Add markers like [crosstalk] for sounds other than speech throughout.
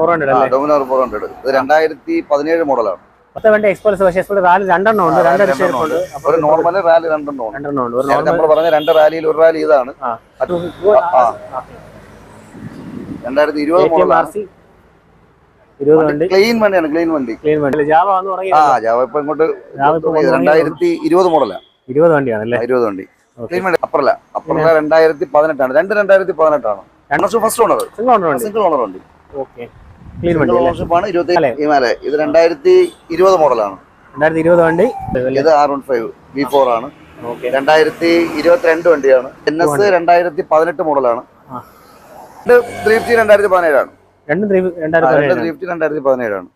Four hundred അല്ലേ? Dominar four hundred ഇത് രണ്ടായിരത്തി പതിനേഴ് മോഡലാണ്. പത്ത് വണ്ടി എക്സ്പ്രസ് പക്ഷേ എക്സ്പ്രസ് റാലി രണ്ടെണ്ണം ഉണ്ട്. രണ്ട് അടിച്ച് ഉണ്ട്. ഒരു നോർമൽ റാലി രണ്ടെണ്ണം ഉണ്ട്. രണ്ടെണ്ണം ഉണ്ട്. ഒരു നേരത്തെ നോർമൽ നമ്മൾ പറഞ്ഞ രണ്ട് റാലിയിൽ ഒരു റാലി ഇതാണ്. ആ. അത് ആ. രണ്ടായിരത്തി ഇരുപത് എ ടി എം ആർ മോഡലാണ് സി ഇരുപത് വണ്ടി ക്ലീൻ വണ്ടിയാണ് ക്ലീൻ വണ്ടി. ക്ലീൻ വണ്ടി. ജാവ എന്ന് തുടങ്ങി ആ ജാവ ഇപ്പൊ ഇങ്ങോട്ട് ജാവ ഇപ്പൊ വന്ന് രണ്ടായിരത്തി ഇരുപത് മോഡലാണ്. ഇരുപത് വണ്ടിയാണല്ലേ ഇരുപത് വണ്ടി. ക്ലീൻ വണ്ടി. അപ്പറല്ല. അപ്പറല്ല രണ്ടായിരത്തി പതിനെട്ടാണ്. രണ്ട് രണ്ടായിരത്തി പതിനെട്ടാണ്. First owner single owner single owner വണ്ടി. ഓക്കെ ക്ലീൻ വണ്ടി സിംഗിൾ അല്ലേ? ഓണർഷിപ്പ് ആണ്. ഇരുപത്തി ഹിമാലയ ഇത് രണ്ടായിരത്തി ഇരുപത് മോഡലാണ്. രണ്ടായിരത്തി ഇരുപത് വണ്ടി. ഇത് R one five V four ആണ് രണ്ടായിരത്തി ഇരുപത്തിരണ്ട് വണ്ടിയാണ്. എൻ എസ് രണ്ടായിരത്തി പതിനെട്ട് മോഡലാണ്. ത്രീ ഫിഫ്റ്റി രണ്ടായിരത്തി പതിനേഴാണ്.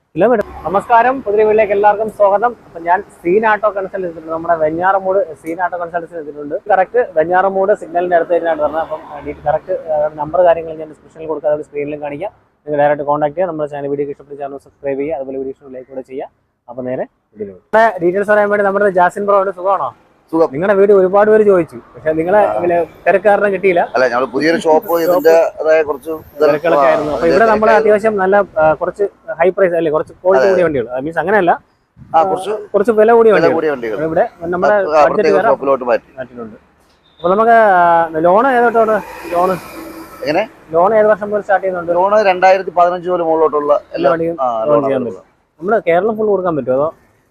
നമസ്കാരം. പുതിയ എല്ലാവർക്കും സ്വാഗതം. അപ്പൊ ഞാൻ സീൻ ആട്ടോ കൺസൾട്ട് ചെയ്തിട്ടുണ്ട്. നമ്മുടെ വെഞ്ഞാറമൂട് സീൻ ആട്ടോ കൺസൾട്ട് ചെയ്തിട്ടുണ്ട്. കറക്റ്റ് വെഞ്ഞാറമൂട് സിഗ്നലിന്റെ അടുത്ത് തന്നെയാണ് പറഞ്ഞത്. അപ്പം കറക്റ്റ് നമ്പർ കാര്യങ്ങൾ ഞാൻ ഡിസ്ക്രിപ്ഷനിൽ കൊടുക്കാതെ സ്ക്രീനിലും കാണിക്കാം. നിങ്ങൾ ഡയറക്റ്റ് കോൺടാക്ട് ചെയ്യുക. നമ്മുടെ ചാനൽ വീഡിയോ ഇഷ്ടപ്പെട്ട ചാനൽ സബ്സ്ക്രൈബ് ചെയ്യുക. അതുപോലെ വീഡിയോ ലൈക്ക് കൂടെ ചെയ്യുക. അപ്പൊ നേരെ നമ്മുടെ ഡീറ്റെയിൽസ് പറയാൻ വേണ്ടി നമ്മുടെ ജാസിൻ ബ്രോ അവിടെ സുഖമാണോ? സുഖം. നിങ്ങളുടെ വീട് ഒരുപാട് പേര് ചോദിച്ചു. പക്ഷെ നിങ്ങളെ തിരക്കാരനെ കിട്ടിയില്ല. അല്ല ഞങ്ങൾ പുതിയൊരു ഷോപ്പ് കുറച്ച് തിരക്കുകളൊക്കെ ആയിരുന്നു. അപ്പൊ ഇവിടെ നമ്മൾ അത്യാവശ്യം നല്ല കുറച്ച് ഹൈ പ്രൈസ് അല്ലെ? കുറച്ച് ക്വാളിറ്റി കൂടിയ വണ്ടികൾ മീൻസ് അങ്ങനെയല്ല. കുറച്ച് വില കൂടിയ വണ്ടികൾ ഇവിടെ നമ്മുടെ ബഡ്ജറ്റ് മാറ്റിയിട്ടുണ്ട്. അപ്പൊ നമുക്ക് ലോൺ ഏതോട്ടാണ് ലോണ്. എങ്ങനെ? ലോൺ ഏത് വർഷം മുതൽ സ്റ്റാർട്ട് ചെയ്യുന്നുണ്ട്? ലോണ് രണ്ടായിരത്തി പതിനഞ്ച് മുതൽ മുകളിലോട്ടുള്ള എല്ലാ വണ്ടിയും ലോൺ ലോൺ ചെയ്യാൻ പറ്റും. കേരളം ഫുൾ കൊടുക്കാൻ പറ്റുമോ അതോ?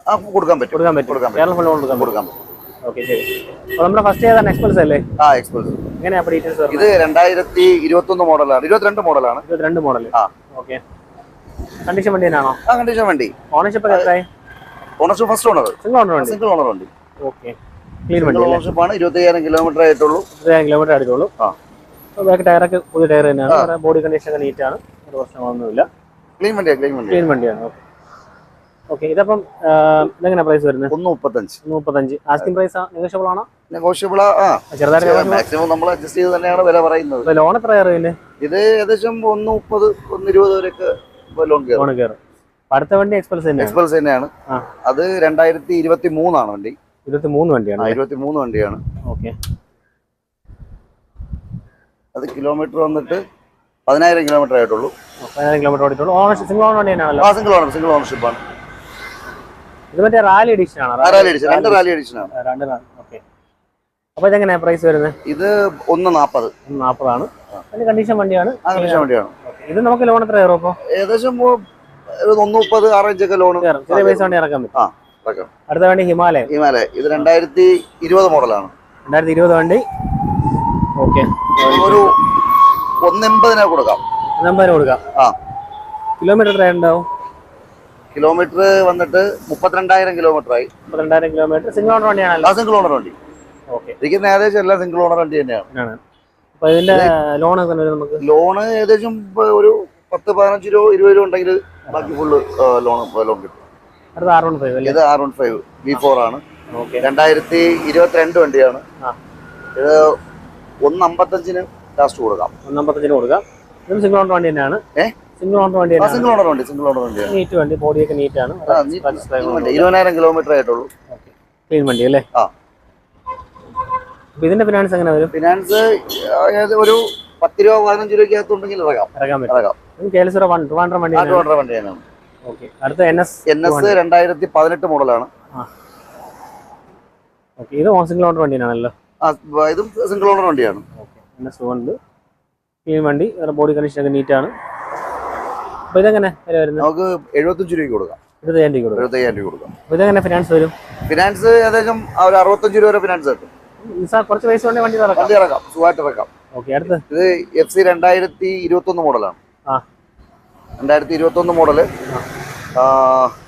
ആ കൊടുക്കാൻ പറ്റും. കൊടുക്കാൻ പറ്റും. കൊടുക്കാൻ കേരളം ഫുൾ കൊടുക്കാൻ കൊടുക്കാൻ പറ്റും. ഓക്കെ ശരി. നമ്മുടെ ഫസ്റ്റ് ഏതാണ്? അല്ലേ? ആ എങ്ങനെയാ ഡീറ്റെയിൽസ് ഇത് രണ്ടായിരത്തി ഇരുപത്തി ഒന്ന് മോഡലാണ്. ഇരുപത്തിരണ്ട് മോഡലാണ്. ഇരുപത്തിരണ്ട് മോഡൽ ആ. ഓക്കെ. കണ്ടീഷൻ വണ്ടി തന്നെയാണോ? ആ കണ്ടീഷൻ വണ്ടി. ഓണർഷിപ്പ് എത്രയായി? Ownership first owner single owner വണ്ടി? സിംഗിൾ ഓണർ വണ്ടി. ഓക്കെ. ക്ലീൻ വണ്ടി ഓണർഷിപ്പ് ആണ്. അയ്യായിരം കിലോമീറ്റർ ആയിട്ടുള്ളൂ. ഇരുപതായിരം കിലോമീറ്റർ ആയിട്ടുള്ളൂ. ആ. ബാക്ക് ടയറൊക്കെ പുതിയ ടയർ തന്നെയാണ്. ബോഡി കണ്ടീഷൻ ഒക്കെ നീറ്റ് ആണ്. ഒരു പ്രശ്നങ്ങളൊന്നുമില്ല. ക്ലീൻ വണ്ടിയാ ക്ലീൻ വണ്ടി ക്ലീൻ വണ്ടിയാണ്. ഓക്കെ ഇതപ്പം ഇതെങ്ങനെ പ്രൈസ് വരുന്നത്? ഒന്ന് മുപ്പത്തഞ്ച് മുപ്പത്തഞ്ച് ആസ്കിംഗ് പ്രൈസ് നെഗോഷ്യബിൾ ആണോ? നെഗോഷ്യബിൾ ആ ചെറുതായിട്ട്? മാക്സിമം നമ്മൾ അഡ്ജസ്റ്റ് ചെയ്ത് തന്നെയാണ് വില പറയുന്നത്. ലോൺ എത്ര കയറും ഇതിന് ഇത് ഏകദേശം ഒന്ന് മുപ്പത് ഒന്ന് ഇരുപത് വരെയൊക്കെ ലോൺ കയറും ലോൺ കയറും അടുത്ത വണ്ടി എക്സ്പ്രസ് എക്സ്പ്രസ് തന്നെയാണ്. അത് രണ്ടായിരത്തി ഇരുപത്തി മൂന്നാണ് വണ്ടി. ഇരുപത്തി മൂന്ന് വണ്ടിയാണ് ഇരുപത്തി മൂന്ന് വണ്ടിയാണ്. ഓക്കെ അത് കിലോമീറ്റർ വന്നിട്ട് പതിനായിരം കിലോമീറ്റർ ആയിട്ടുള്ളൂ. പതിനായിരം കിലോമീറ്റർ ഓടിയിട്ടുള്ളൂ. ഓണർഷിപ്പ് സിംഗിൾ ഓൺ വണ്ടി തന്നെയാണല്ലോ ആ സിംഗിൾ ഓണർ സിംഗിൾ ഓണർഷിപ്പ് ആണ്. ഇത് മറ്റേ റാലി എഡിഷൻ ആണ്? റാലി എഡിഷൻ രണ്ട് റാലി എഡിഷൻ ആണ്. രണ്ട് ഓക്കെ അപ്പൊ ഇതെങ്ങനെയാ പ്രൈസ് വരുന്നത്? ഇത് ഒന്ന് നാൽപ്പത് നാപ്പതാണ്. നാൽപ്പതാണ് അതിന്റെ കണ്ടീഷൻ വണ്ടിയാണ്. ആ കണ്ടീഷൻ വണ്ടിയാണ്. ഇത് നമുക്ക് ലോൺ എത്ര കയറും അപ്പൊ ഏകദേശം ഒന്ന് മുപ്പത് ആറഞ്ചൊക്കെ ലോൺ ചെറിയ പൈസ വണ്ടി ഇറക്കാൻ പറ്റും. ഇറക്കാം. അടുത്ത വണ്ടി ഹിമാലയ ഹിമാലയ ഇത് രണ്ടായിരത്തി ഇരുപത് മോഡലാണ് രണ്ടായിരത്തി ഇരുപത് വണ്ടി. ഓക്കെ. ഒരു ഒന്നെൺപതിനെ കൊടുക്കാം. നമ്പർ കൊടുക്കാം. ആ. കിലോമീറ്റർ എത്ര ഉണ്ടാവും? കിലോമീറ്റർ വന്നിട്ട് മുപ്പത്തിരണ്ടായിരം കിലോമീറ്റർ ആയി മുപ്പത്തിരണ്ടായിരം കിലോമീറ്റർ. സിംഗിൾ ഓണർ വണ്ടിയാണല്ലോ. ആ സിംഗിൾ ഓണർ വണ്ടി. ഓക്കെ. ഇരിക്കുന്ന ഏകദേശം എല്ലാം സിംഗിൾ ഓണർ വണ്ടി തന്നെയാണ്. അപ്പൊ ഇതിന്റെ ലോൺ നമുക്ക്? ലോണ് ഏകദേശം ഒരു പത്ത് പതിനഞ്ച് രൂപ ഇരുപത് രൂപ ഉണ്ടെങ്കിൽ ബാക്കി ഫുള്ള് ലോൺ ലോൺ കിട്ടും. ഇത് R one five B four ആണ്. രണ്ടായിരത്തി ഇരുപത്തിരണ്ട് വണ്ടിയാണ്. ഇത് ഒന്ന് അമ്പത്തഞ്ചിന് ലാസ്റ്റ് കൊടുക്കാം. ഒന്ന് അമ്പത്തഞ്ചിന് കൊടുക്കാം. ഇതും സിംഗിൾ ഓണർ വണ്ടി തന്നെയാണ്. സിംഗിൾ ഓണർ വണ്ടി സിംഗിൾ ഓണർ വണ്ടി സിംഗിൾ ഓണർ വണ്ടി നീറ്റ് വണ്ടി ബോഡിയൊക്കെ നീറ്റ് ആണ്. ഇരുപതിനായിരം കിലോമീറ്റർ ആയിട്ടുള്ളൂ. ക്ലീൻ വണ്ടി അല്ലേ? ആ. ഇതിന്റെ ഫിനാൻസ് എങ്ങനെ വരും? ഫിനാൻസ് ഒരു പത്ത് രൂപ പതിനഞ്ച് രൂപയ്ക്കകത്തുണ്ടെങ്കിൽ ഇറങ്ങാം. ഇറക്കാൻ പറ്റും. കേരള വണ്ടി ആ ടു ഹൺഡ്രഡ് വണ്ടി തന്നെയാണ്. ഓക്കെ അടുത്ത എൻ എസ് എൻ എസ് രണ്ടായിരത്തി പതിനെട്ട് മോഡലാണ് ഇത് സിംഗിൾ ഓണർ വണ്ടിയാണല്ലോ ഇതും സിംഗിൾ ഓണർ വണ്ടിയാണ്. വണ്ടി ബോഡി കണ്ടീഷൻ ഒക്കെ നീറ്റ് ആണ്. ഇതെങ്ങനെ നമുക്ക് എഴുപത്തഞ്ച് രൂപയ്ക്ക് കൊടുക്കാം. രൂപ കൊടുക്കും. എഴുപത്തയ്യായിരം രൂപ കൊടുക്കാം. അപ്പൊ ഇതെങ്ങനെ ഫിനാൻസ് വരും? ഫിനാൻസ് ഏകദേശം ഒരു അറുപത്തഞ്ച് രൂപ വരെ ഫിനാൻസ് കിട്ടും സാർ കുറച്ച് പൈസ കൊണ്ട് വണ്ടി വണ്ടി ഇറക്കാം. സുഖമായിട്ട് ഇറക്കാം. ഓക്കെ അടുത്ത്. ഇത് എഫ് സി രണ്ടായിരത്തി ഇരുപത്തി മോഡലാണ്. ആ. രണ്ടായിരത്തി ഇരുപത്തി ഒന്ന് model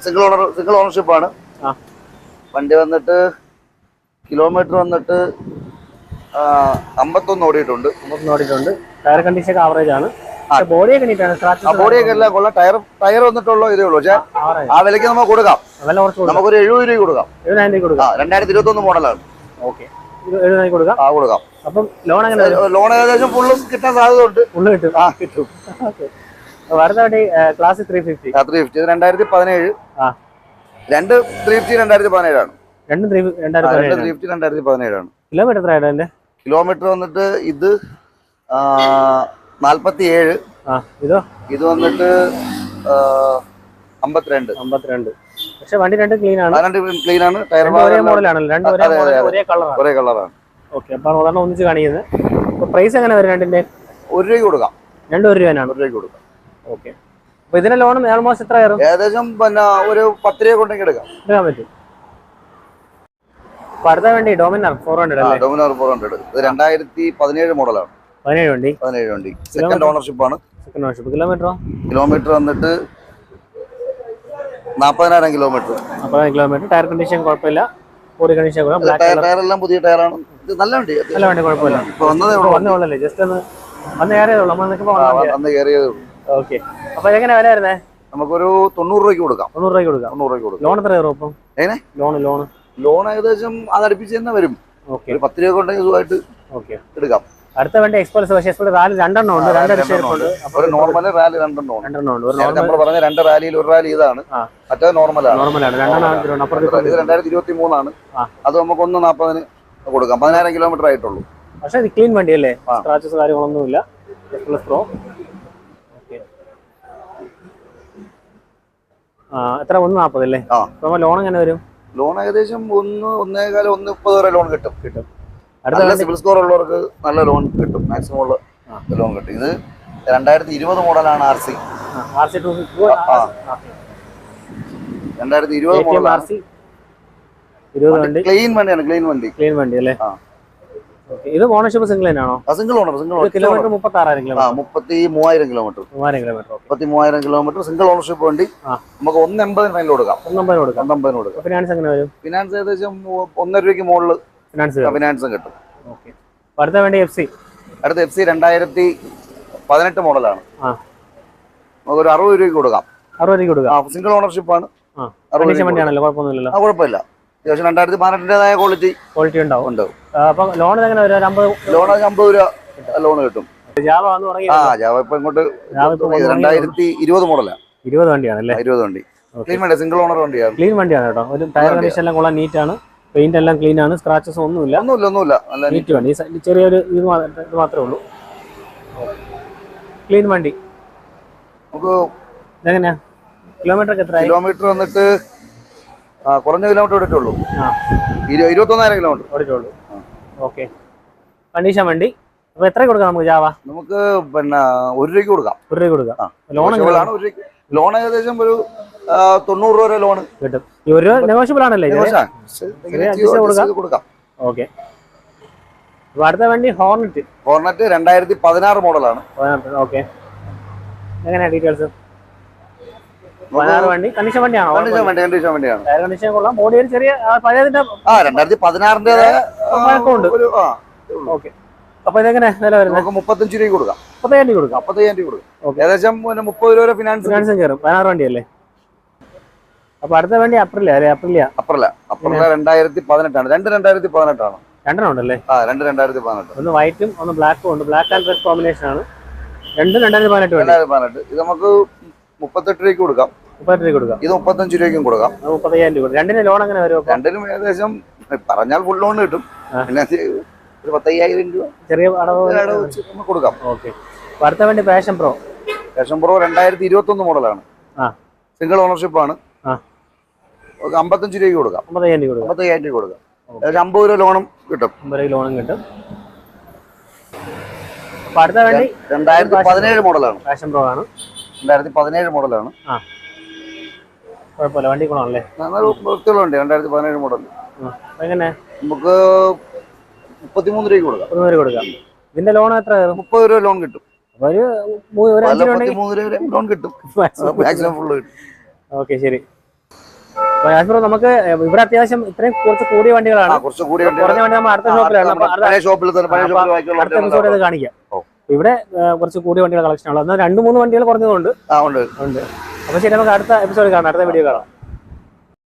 single owner single ownership ആണ്. വണ്ടി വന്നിട്ട് കിലോമീറ്റർ വന്നിട്ട് അമ്പത്തൊന്ന് ഓടിയിട്ടുണ്ട്. അമ്പത്തൊന്ന് ഓടിയിട്ടുണ്ട്. ടയർ കണ്ടീഷൻ ഒക്കെ ആവറേജ് ആണ്. ബോഡിയൊക്കെ എല്ലാം കൊള്ളാം. ടയർ ടയർ വന്നിട്ടുള്ളൂ ഇതേ ഉള്ളൂ. പക്ഷേ ആ വിലയ്ക്ക് നമുക്ക് കൊടുക്കാം. നമുക്ക് ഒരു കൊടുക്കാം. നമുക്കൊരു എഴുപത് രൂപ കൊടുക്കാം. എഴുപതിനായിരം രൂപ കൊടുക്കാം. രണ്ടായിരത്തി ഇരുപത്തി ഒന്ന് മോഡലാണ്. ഓക്കെ ഇത് എഴുപതിനായിരം കൊടുക്കാം. ആ കൊടുക്കാം. അപ്പം ലോൺ എങ്ങനെ ലോൺ ഏകദേശം ഫുള്ളും കിട്ടാൻ സാധ്യത ഉണ്ട് ഫുള്ള് കിട്ടും. ആ കിട്ടും. വരുന്നവണ്ടി class three fifty three fifty ഇത് രണ്ടായിരത്തി പതിനേഴ്. ആ. രണ്ട് ത്രീ ഫിഫ്റ്റി രണ്ടായിരത്തി പതിനേഴാണ്. രണ്ടും ത്രീ രണ്ടായിരത്തി ത്രീ ഫിഫ്റ്റി രണ്ടായിരത്തി പതിനേഴാണ്. കിലോമീറ്റർ എത്രയാണ് അതിന്റെ കിലോമീറ്റർ വന്നിട്ട് ഇത് നാൽപ്പത്തി ഏഴ് ഇതോ? ഇത് വന്നിട്ട് അമ്പത്തിരണ്ട്. അമ്പത്തിരണ്ട്. പക്ഷെ വണ്ടി രണ്ട് ക്ലീൻ ആണ്. പതിനെട്ട് ക്ലീൻ ആണ്. ടയർ രണ്ടും ഒരേ മോഡലാണല്ലോ. രണ്ട് ഒരേ അതെ, അതെ, മോഡൽ. ഒരേ കളറാണ് ഒരേ കളറാണ് ഓക്കെ അപ്പോൾ അതാണ് ഒന്നിച്ച് കാണിക്കുന്നത്. അപ്പൊ പ്രൈസ് എങ്ങനെ വരും ഒരു രൂപ കൊടുക്കാം. രണ്ടും ഒരു ഒരു രൂപ കൊടുക്കാം. ഓക്കെ. അപ്പോൾ ലോൺ ഓൾമോസ്റ്റ് എത്ര ഏകദേശം പിന്നെ ഒരു പത്ത് രൂപ കൊണ്ടെങ്കിൽ എടുക്കാം. എടുക്കാൻ പറ്റും. അടുത്ത വണ്ടി ഡോമിനർ ഫോർ ഹൺഡ്രഡ് അല്ലേ? ഡൊമിനോർ ഫോർ ഹൺഡ്രഡ് ഇത് രണ്ടായിരത്തി പതിനേഴ് മോഡലാണ്. പതിനേഴ് വണ്ടി? പതിനേഴ് വണ്ടി. സെക്കൻഡ് ഓണർഷിപ്പ് ആണ്. സെക്കൻഡ് ഓണർഷിപ്പ് കിലോമീറ്ററോ കിലോമീറ്റർ വന്നിട്ട് നാൽപ്പതിനായിരം കിലോമീറ്റർ നാൽപ്പത് കിലോമീറ്റർ ടയർ കണ്ടീഷൻ കുഴപ്പമില്ല. ബോഡി കണ്ടീഷൻ കുഴപ്പം ബ്ലാക്ക് ടയർ കളർ ടയർ എല്ലാം പുതിയ ടയറാണ് ഇത് നല്ല വണ്ടി. നല്ല വണ്ടി കുഴപ്പമില്ല. ഇപ്പൊ വന്നതേ ഇപ്പൊ ഉള്ളൂ. വന്നേ ഉള്ളല്ലേ? ജസ്റ്റ് ഒന്ന് വന്ന് കയറിയതേ ഉള്ളൂ. നമ്മൾ നിൽക്കുമ്പോൾ ആ, അന്ന് കയറിയതേ ഉള്ളൂ. ഓക്കെ അപ്പൊ എങ്ങനെ വില വരുന്നേ? നമുക്കൊരു തൊണ്ണൂറ് രൂപയ്ക്ക് കൊടുക്കാം. തൊണ്ണൂറ് രൂപയ്ക്ക് കൊടുക്കാം. തൊണ്ണൂറ് രൂപയ്ക്ക് കൊടുക്കാം. ലോൺ എത്ര കയറും അപ്പം? എങ്ങനെ? Loan loan. ലോൺ ഏകദേശം അതടുപ്പിച്ച് തന്നെ വരും. ഒരു പത്ത് രൂപ ഉണ്ടെങ്കിൽ സുഖമായിട്ട് എടുക്കാം. അടുത്ത വണ്ടി എക്സ്പ്രസ് പക്ഷേ എക്സ്പ്രസ് റാലി രണ്ടെണ്ണം ഉണ്ട് ഒരു നോർമൽ റാലി രണ്ടെണ്ണം ഉണ്ട്. നമ്മൾ പറഞ്ഞ രണ്ട് റാലിയിൽ ഒരു റാലി ഇതാണ്. മറ്റേ നോർമലാണ്. നോർമലാണ്. ഇത് രണ്ടായിരത്തി ഇരുപത്തി മൂന്നാണ് അത് നമുക്ക് ഒന്ന് നാൽപ്പതിന് കൊടുക്കാം. പതിനായിരം കിലോമീറ്റർ ആയിട്ടുള്ളൂ. പക്ഷേ ഇത് ക്ലീൻ വണ്ടി അല്ലേ സ്ക്രാച്ചസ് കാര്യങ്ങളൊന്നുമില്ല. എക്സ്പ്രസ് പ്രോ എത്ര? ഒന്ന് നാൽപ്പത് അല്ലേ? ലോൺ എങ്ങനെ വരും? ലോൺ ഏകദേശം ഒന്ന് ഒന്നേകാലം ഒന്ന് മുപ്പത് വരെ ലോൺ കിട്ടും. കിട്ടും. അടുത്ത നല്ല സിവിൽ സ്കോർ ഉള്ളവർക്ക് നല്ല ലോൺ കിട്ടും. മാക്സിമം ഉള്ള ലോൺ കിട്ടും. ഇത് രണ്ടായിരത്തി ഇരുപത് മോഡലാണ്. R C. രണ്ടായിരത്തി ഇരുപത് മോഡൽ ക്ലീൻ വണ്ടിയാണ് ക്ലീൻ വണ്ടി. ക്ലീൻ വണ്ടി അല്ലേ? ഇത് ഓണർഷിപ്പ് സിംഗിൾ തന്നെയാണോ? സിംഗിൾ ഓണർ സിംഗിൾ കിലോമീറ്റർ മുപ്പത്തി ആറായിരം കിലോമീറ്റർ മുപ്പത്തി മൂവായിരം കിലോമീറ്റർ മൂവായിരം കിലോമീറ്റർ മുപ്പത്തി മൂവായിരം കിലോമീറ്റർ സിംഗിൾ ഓണർഷിപ്പ് വേണ്ടി. നമുക്ക് ഒന്ന് എൺപതിന് ഫൈനൽ കൊടുക്കാം. ഒന്നമ്പത് കൊടുക്കാം. ഒന്ന് എൺപതിന് കൊടുക്കാം. ഫിനാൻസ് എങ്ങനെ വരും? ഫിനാൻസ് ഏകദേശം ഒന്നര രൂപയ്ക്ക് മുകളിൽ ഫിനാൻസ് ഫിനാൻസും കിട്ടും. ഓക്കെ അടുത്ത വേണ്ടി എഫ് സി അടുത്ത എഫ് സി രണ്ടായിരത്തി പതിനെട്ട് മോഡലാണ്. നമുക്ക് ഒരു അറുപത് രൂപയ്ക്ക് കൊടുക്കാം. അറുപത് രൂപയ്ക്ക് കൊടുക്കാം. സിംഗിൾ ഓണർഷിപ്പ് ആണ്. കുഴപ്പമില്ല. അത്യാവശ്യം രണ്ടായിരത്തി പതിനെട്ടിന്റെതായ ക്വാളിറ്റി ക്വാളിറ്റി ഉണ്ടാവും. ഉണ്ട് ആ, അപ്പം ലോൺ എങ്ങനെ ഒരു അമ്പത് ലോൺ അമ്പത് രൂപ ലോൺ കിട്ടും. ജാവ ആ ജാവ ഇപ്പൊ ഇങ്ങോട്ട് രണ്ടായിരത്തി ഇരുപത് മോഡലാണ് ഇരുപത് വണ്ടിയാണല്ലേ? ഇരുപത് വണ്ടി. ക്ലീൻ വണ്ടി സിംഗിൾ ഓണർ വണ്ടിയാണ് ക്ലീൻ വണ്ടിയാണ് കേട്ടോ. ഒരു ടയർ കണ്ടീഷൻ എല്ലാം കൊള്ളാൻ നീറ്റ് ആണ്. പെയിന്റ് എല്ലാം ക്ലീൻ ആണ്. സ്ക്രാച്ചസ് ഒന്നുമില്ല. ഒന്നുമില്ല ഒന്നുമില്ല. നീറ്റ് വണ്ടി. ചെറിയൊരു ഇത് മാത്രമേ ഉള്ളൂ. ക്ലീൻ വണ്ടി. നമുക്ക് എങ്ങനെയാ കിലോമീറ്റർ എത്ര കിലോമീറ്റർ വന്നിട്ട് ആ, കുറഞ്ഞ കിലോമീറ്റർ ഓടിയിട്ടുള്ളൂ. ഇരുപത്തൊന്നായിരം കിലോമീറ്റർ ഓടിയിട്ടുള്ളൂ. ഓക്കെ. കണ്ടീഷൻ വണ്ടി. അപ്പൊ എത്ര കൊടുക്കാം നമുക്ക് ജാവ? നമുക്ക് പിന്നെ ഒരു രൂപയ്ക്ക് കൊടുക്കാം. ഒരു രൂപ കൊടുക്കാം. ലോൺ ലോൺ ഏകദേശം ഒരു തൊണ്ണൂറ് രൂപ വരെ ലോൺ കിട്ടും. ഈ ഒരു നെഗോഷ്യബിൾ ആണല്ലേ കൊടുക്കാം. ഓക്കെ. അടുത്ത വണ്ടി ഹോർണറ്റ് ഹോർണറ്റ് രണ്ടായിരത്തി പതിനാറ് മോഡലാണ് ഓക്കെ. എങ്ങനെയാ ഡീറ്റെയിൽസ് പതിനാറ് വണ്ടി. കണ്ടീഷൻ വണ്ടിയാണോ? കണ്ടീഷൻ വണ്ടി. കണ്ടീഷൻ വണ്ടിയാണ്. ടയർ കണ്ടീഷൻ കൊള്ളാം. ബോഡി ഒരു ചെറിയ പഴയതിന്റെ ആ രണ്ടായിരത്തി പതിനാറിന്റെതായ പഴക്കമുണ്ട്. ഓക്കെ. അപ്പൊ ഇതെങ്ങനെ വില വരുന്നത്? നമുക്ക് മുപ്പത്തഞ്ച് രൂപ കൊടുക്കാം. മുപ്പത്തയ്യായിരം രൂപ കൊടുക്കാം. മുപ്പത്തയ്യായിരം രൂപ കൊടുക്കാം. ഏകദേശം മുപ്പത് രൂപ വരെ ഫിനാൻസ് ഫിനാൻസും കയറും. പതിനാറ് വണ്ടിയല്ലേ? അപ്പൊ അടുത്ത വണ്ടി അപ്രില്ല അല്ലേ? അപ്രില്ല അപ്പറല്ല അപ്പറല്ല രണ്ടായിരത്തി പതിനെട്ടാണ് രണ്ട് രണ്ടായിരത്തി പതിനെട്ടാണ് രണ്ടെണ്ണം ഉണ്ടല്ലേ ആ രണ്ട് രണ്ടായിരത്തി പതിനെട്ട് ഒന്ന് വൈറ്റും ഒന്ന് ബ്ലാക്കും ഉണ്ട്. ബ്ലാക്ക് ആൻഡ് റെഡ് കോമ്പിനേഷൻ ആണ്. രണ്ടും രണ്ടായിരത്തി പതിനെട്ട് രണ്ടായിരത്തി പതിനെട്ട് ഇത് നമുക്ക് മുപ്പത്തെട്ട് രൂപയ്ക്ക് കൊടുക്കാം. രൂപ കൊടുക്കാം. ഇത് മുപ്പത്തഞ്ച് രൂപയ്ക്കും കൊടുക്കാം. മുപ്പത്തയ്യായിരം രൂപ. രണ്ടിന് ലോൺ അങ്ങനെ വരും രണ്ടിനും ഏകദേശം പറഞ്ഞാൽ ഫുൾ ലോൺ കിട്ടും. പിന്നെ ഒരു പത്തയ്യായിരം രൂപ. ചെറിയ അടവ് കൊടുക്കാം. ഓക്കെ. അടുത്ത വണ്ടി പാഷൻ പ്രോ പാഷൻ പ്രോ രണ്ടായിരത്തി ഇരുപത്തി ഒന്ന് മോഡലാണ് സിംഗിൾ ഓണർഷിപ്പ് ആണ്. അമ്പത്തഞ്ച് രൂപയ്ക്ക് കൊടുക്കാം. അമ്പത്തയ്യായിരം രൂപ കൊടുക്കാം. അമ്പത്തയ്യായിരം രൂപ കൊടുക്കാം. ഏകദേശം അമ്പത് രൂപ ലോണും കിട്ടും. അമ്പത് രൂപ ലോണും കിട്ടും. അടുത്ത വണ്ടി രണ്ടായിരത്തി പതിനേഴ് മോഡലാണ്. പാഷൻ പ്രോ ആണ്. രണ്ടായിരത്തി പതിനേഴ് മോഡലാണ്. കുഴപ്പമില്ല. വണ്ടി ഗുണമല്ലേ വൃത്തികളുണ്ട് രണ്ടായിരത്തി പതിനേഴ് മോഡൽ. എങ്ങനെ? നമുക്ക് മുപ്പത്തിമൂന്ന് രൂപയ്ക്ക് കൊടുക്കാം. രൂപ കൊടുക്കാം. ഇതിന്റെ ലോൺ എത്ര മുപ്പത് രൂപ ലോൺ കിട്ടും. ഒരു മൂ- ഒരു നല്ല അഞ്ച് രൂപ മുപ്പത്തിമൂന്ന് രൂപ വരെ ലോൺ കിട്ടും. [laughs] മാക്സിമം ഫുള്ള് കിട്ടും. ഓക്കെ ശരി. അപ്പൊ നമുക്ക് ഇവിടെ അത്യാവശ്യം ഇത്രയും കുറച്ച് കൂടിയ വണ്ടികളാണ്. കുറച്ച് കൂടിയ കുറഞ്ഞ വണ്ടി അടുത്ത ഷോപ്പിലാണ്. അടുത്ത എപ്പിസോഡ് കാണിക്കാം. ഇവിടെ കുറച്ച് കൂടിയ വണ്ടികളുടെ കളക്ഷൻ ഉള്ളത്. എന്നാൽ രണ്ട് മൂന്ന് വണ്ടികൾ കുറഞ്ഞതുകൊണ്ട് ആ ഉണ്ട്. ഉണ്ട്. അപ്പൊ ശരി നമുക്ക് അടുത്ത എപ്പിസോഡ് കാണാം അടുത്ത വീഡിയോ കാണാം.